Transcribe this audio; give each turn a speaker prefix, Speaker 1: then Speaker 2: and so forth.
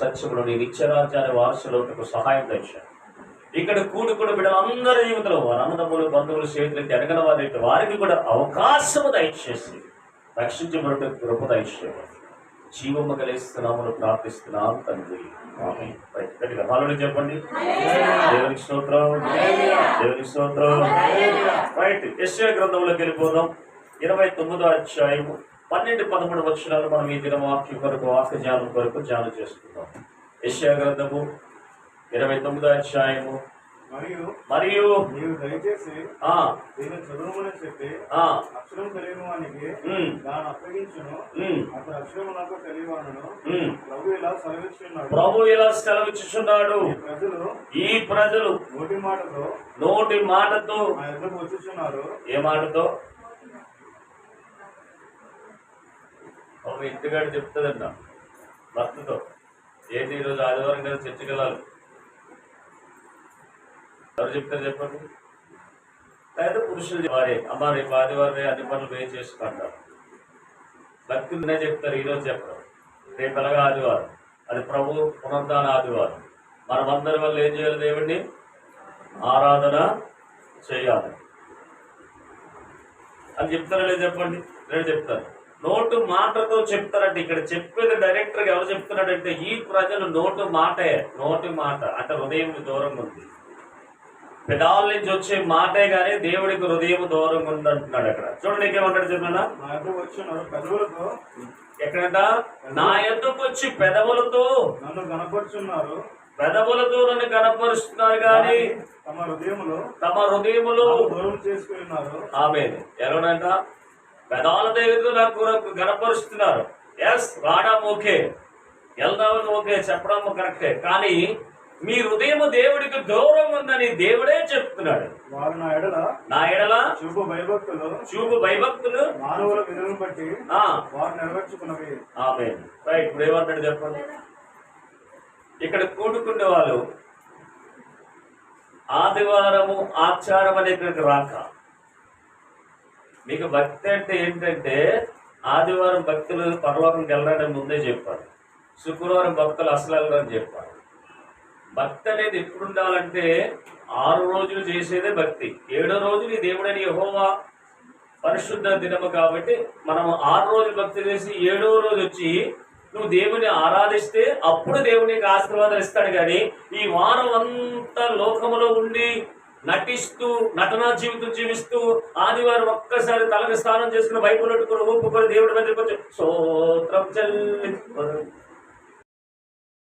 Speaker 1: సత్యములు నీ నిత్యరాజ్యాన్ని వారసులకు సహాయం తెచ్చాను ఇక్కడ కూడుకుడు బిడ్డలందరి జీవితంలో వారి అన్నదమ్ములు బంధువులు స్నేహితులకి ఎనగల వారి వారికి కూడా అవకాశము దయచేసి రక్షించబడిన కృప దయచేవారు జీవము కలిస్తున్నామని ప్రార్థిస్తున్నాం తండ్రి. ఆమేన్. గట్టిగా హాలలో చెప్పండి. దేవునికి స్తోత్రం. దేవునికి స్తోత్రం. రైట్. యశ్వ గ్రంథంలోకి వెళ్ళిపోదాం. ఇరవై తొమ్మిదో అధ్యాయము. పన్నెండు పదమూడు వచనాలు మనం ఈ దిన వాక్యం కొరకు వాక్య జ్ఞానం కొరకు ధ్యానం చేసుకుందాం యశ్యా గ్రంథము ఇరవై తొమ్మిదో అధ్యాయము.
Speaker 2: మరియు
Speaker 1: మరియు
Speaker 2: నీవు దయచేసి
Speaker 1: ఆ.
Speaker 2: దీన్ని చదువుమని చెప్పి
Speaker 1: ఆ.
Speaker 2: అక్షరం తెలియని వానికి దాన్ని అప్పగించును. అతడు అక్షరం నాకు తెలియవాను
Speaker 1: ఉమ్.
Speaker 2: ప్రభు ఇలా సెలవిస్తున్నాడు
Speaker 1: ప్రభు ఇలా సెలవిచ్చుచున్నాడు.
Speaker 2: ప్రజలు
Speaker 1: ఈ ప్రజలు
Speaker 2: నోటి మాటతో
Speaker 1: నోటి మాటతో
Speaker 2: నా ఎదురు వచ్చుచున్నారు.
Speaker 1: ఏ మాటతో? ఒక ఇంటిగాడు చెప్తుందంట భర్తతో. ఏంటి ఈరోజు ఆదివారం కదా చర్చికి వెళ్ళాలి ఎవరు చెప్తారు చెప్పండి? లేదా పురుషులు వారే. అమ్మ రేపు ఆదివారమే అన్ని పనులు వేయి చేసుకుంటారు భక్తులనే చెప్తారు ఈరోజు చెప్పరు. రేపు ఎలాగా ఆదివారం? అది ప్రభు పునర్ధాన ఆదివారం. మనమందరి వల్ల ఏం చేయాలి దేవుడిని ఆరాధన చేయాలి. అని చెప్తారా లేదు చెప్పండి? నేను చెప్తాను. నోటు మాటతో చెప్తారంటే ఇక్కడ చెప్పేది డైరెక్టర్ ఎవరు చెప్తున్నాడంటే ఈ ప్రజలు నోటు మాటే నోటి మాట. అంటే హృదయం దూరంగా ఉంది. పెదాల నుంచి వచ్చే మాటే గానీ దేవుడికి హృదయం దూరంగా ఉంది అంటున్నాడు అక్కడ. చూడండి ఇంకేమంటాడు చెప్పినా? ఎక్కడంట? నా ఎద్దుకు వచ్చి పెదవులతో
Speaker 2: నన్ను కనపరుచున్నారు.
Speaker 1: పెదవులతో నన్ను కనపరుస్తున్నారు కానీ
Speaker 2: తమ హృదయములో
Speaker 1: తమ హృదయములో
Speaker 2: దూరం చేసుకుని ఉన్నారు.
Speaker 1: ఆమె ఎలానంట పెదాల దగ్గర నాకు గనపరుస్తున్నారు ఎస్ రావడం ఓకే. వెళ్దామని ఓకే చెప్పడం కరెక్టే. కానీ మీ హృదయం దేవుడికి దూరం ఉందని దేవుడే చెప్తున్నాడు.
Speaker 2: వారు నా ఎడల
Speaker 1: నా ఎడల
Speaker 2: చూపు భయభక్తులు
Speaker 1: చూపు భయభక్తులు
Speaker 2: మానవుల విధులను బట్టి వారు నెరవేర్చుకున్నవి.
Speaker 1: ఆమె రైట్ ఇప్పుడు ఏమంటాడు చెప్పండి? ఇక్కడ కూడుకునే వాళ్ళు ఆదివారము ఆచారం అనే ఇక్కడికి రాక. మీకు భక్తి అంటే ఏంటంటే ఆదివారం భక్తులు పరలోకంకి వెళ్ళడానికి ముందే చెప్పారు శుక్రవారం భక్తులు అసలు వెళ్ళరని చెప్పారు భక్తి అనేది ఎప్పుడు ఉండాలంటే ఆరు రోజులు చేసేదే భక్తి. ఏడో రోజు నీ దేవుడని యహోవా పరిశుద్ధ దినము కాబట్టి మనం ఆరు రోజులు భక్తి చేసి ఏడో రోజు వచ్చి నువ్వు దేవుని ఆరాధిస్తే అప్పుడు దేవునికి ఆశీర్వాదం ఇస్తాడు. కానీ ఈ వారం అంతా లోకములో ఉండి నటిస్తూ నటనా జీవితం జీవిస్తూ ఆదివారం ఒక్కసారి తలకు స్నానం చేసుకుని బైబుల్ పెట్టుకుని ఊపుకొని దేవుడి మీద కొంచెం స్తోత్రం చెల్లి